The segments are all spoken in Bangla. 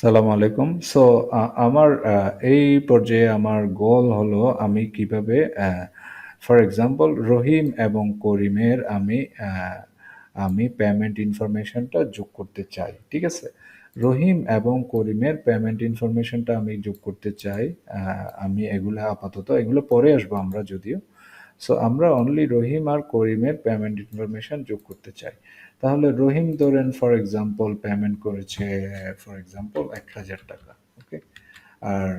সালাম আলাইকুম। সো আমার এই পর্যায়ে আমার গোল হলো আমি কীভাবে ফর এক্সাম্পল রহিম এবং করিমের আমি আমি পেমেন্ট ইনফরমেশনটা যোগ করতে চাই, ঠিক আছে? রহিম এবং করিমের পেমেন্ট ইনফরমেশনটা আমি যোগ করতে চাই আমি এগুলো আপাতত, এগুলো পরে আসব আমরা যদিও। সো আমরা অনলি রহিম আর করিমের পেমেন্ট ইনফরমেশন যোগ করতে চাই। তাহলে রহিম ধরেন ফর এক্সাম্পল পেমেন্ট করেছে ফর এক্সাম্পল এক হাজার টাকা ওকে আর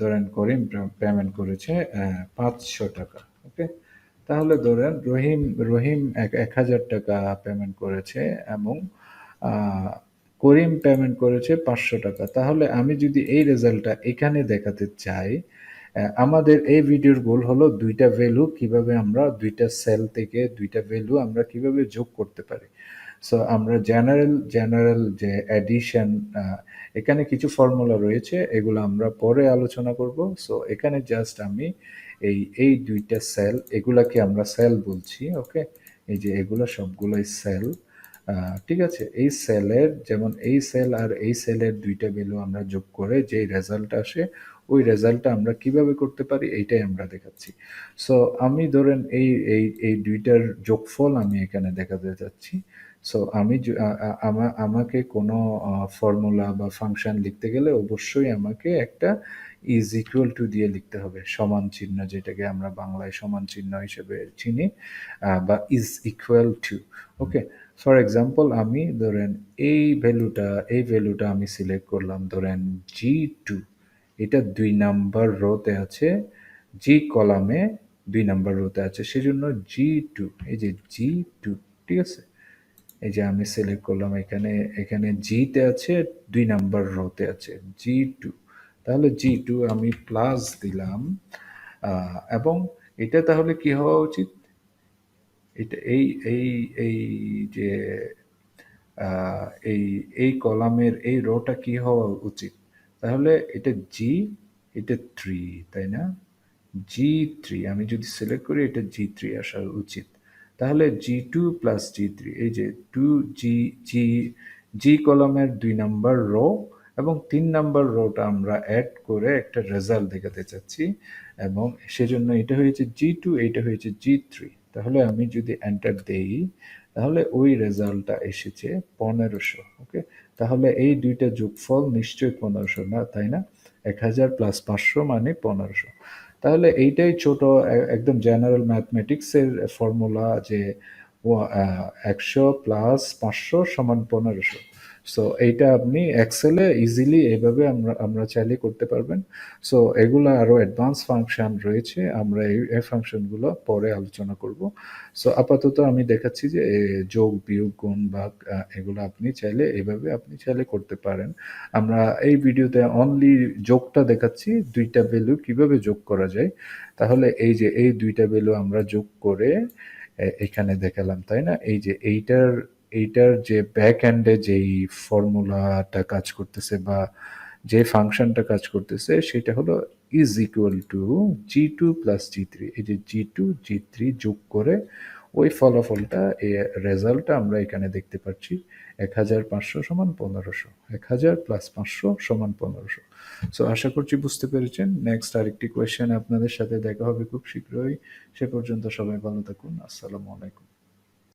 ধরেন করিম পেমেন্ট করেছে পাঁচশো টাকা ওকে তাহলে ধরেন রহিম রহিম এক হাজার টাকা পেমেন্ট করেছে এবং করিম পেমেন্ট করেছে পাঁচশো টাকা। তাহলে আমি যদি এই রেজাল্টটা এখানে দেখাতে চাই আমাদের এই ভিডিওর গোল হলো দুইটা ভ্যালু কীভাবে আমরা দুইটা সেল থেকে দুইটা ভ্যালু আমরা কীভাবে যোগ করতে পারি। সো আমরা জেনারেল জেনারেল যে অ্যাডিশন এখানে কিছু ফর্মুলা রয়েছে, এগুলো আমরা পরে আলোচনা করব। সো এখানে জাস্ট আমি এই এই দুইটা সেল এগুলাকে আমরা সেল বলছি ওকে এই যে এগুলো সবগুলোই সেল ঠিক আছে? এই সেলের যেমন এই সেল আর এই সেলের দুইটা ভ্যালু আমরা যোগ করে যেই রেজাল্ট আসে ওই রেজাল্টটা আমরা কীভাবে করতে পারি, এইটাই আমরা দেখাচ্ছি। সো আমি ধরেন এই এই এই দুইটার যোগফল আমি এখানে দেখাতে যাচ্ছি সো আমা- আমাকে কোনো ফর্মুলা বা ফাংশন লিখতে গেলে অবশ্যই আমাকে একটা ইজ ইকুয়াল টু দিয়ে লিখতে হবে। সমান চিহ্ন যেটাকে আমরা বাংলায় সমান চিহ্ন হিসেবে চিনি বা is equal to okay for example আমি ধরেন এই ভ্যালুটা এই ভ্যালুটা আমি সিলেক্ট করলাম, ধরেন জি টু এটা দুই নাম্বার রোতে আছে জি কলামে দুই নাম্বার রোতে আছে, সেজন্য জি টু এই যে জি টু ঠিক আছে? এই যে আমি সিলেক্ট করলাম, এখানে এখানে জিতে আছে, দুই নাম্বার রোতে আছে জি টু তাহলে জি টু আমি প্লাস দিলাম এবং এটা তাহলে কি হওয়া উচিত? এটা এই এই এই যে এই এই কলামের, এই রোটা কি হওয়া উচিত? তাহলে এটা জি এটা থ্রি তাই না? জি থ্রি আমি যদি সিলেক্ট করি এটা জি থ্রি আসা উচিত। তাহলে G two plus G three এই যে টু জি জি জি কলামের দুই নাম্বার রো এবং তিন নাম্বার রোটা আমরা অ্যাড করে একটা রেজাল্ট দেখাতে চাচ্ছি এবং সেজন্য এটা হয়েছে জি টু এটা হয়েছে জি থ্রি তাহলে আমি যদি এন্টার দেই, তাহলে ওই রেজাল্টটা এসেছে পনেরোশো। তাহলে এই দুইটা যোগফল নিশ্চয়ই পনেরোশো, না? তাই না? এক হাজার প্লাস পাঁচশো মানে পনেরোশো। তাহলে এইটাই ছোট একদম জেনারেল ম্যাথমেটিক্সের ফর্মুলা যে একশো প্লাস পাঁচশো সমান পনেরোশো। সো এইটা আপনি এক্সেলে ইজিলি এইভাবে আমরা আমরা চাইলে করতে পারবেন। সো এগুলো আরও অ্যাডভান্স ফাংশন রয়েছে, আমরা এই ফাংশনগুলো পরে আলোচনা করব। সো আপাতত আমি দেখাচ্ছি যে যোগ, বিয়োগ, গুণ, ভাগ এগুলো আপনি চাইলে এভাবে আপনি চাইলে করতে পারেন। আমরা এই ভিডিওতে অনলি যোগটা দেখাচ্ছি, দুইটা ভ্যালু কীভাবে যোগ করা যায়। তাহলে এই যে, এই দুইটা ভ্যালু আমরা যোগ করে এখানে দেখালাম, তাই না? এই যে এইটার এইটার যে ব্যাক এন্ডে যেই ফর্মুলাটা কাজ করতেছে বা যে ফাংশনটা কাজ করতেছে, সেটা হলো is equal to G two plus G three এই যে জি টু জি থ্রি যোগ করে ওই ফলাফলটা, এ রেজাল্টটা আমরা এখানে দেখতে পাচ্ছি এক হাজার পাঁচশো সমান পনেরোশো, এক হাজার প্লাস পাঁচশো সমান পনেরোশো। সো আশা করছি বুঝতে পেরেছেন। নেক্সট আরেকটি কোয়েশ্চেন আপনাদের সাথে দেখা হবে খুব শীঘ্রই। সে পর্যন্ত সবাই ভালো থাকুন। আসসালামু আলাইকুম।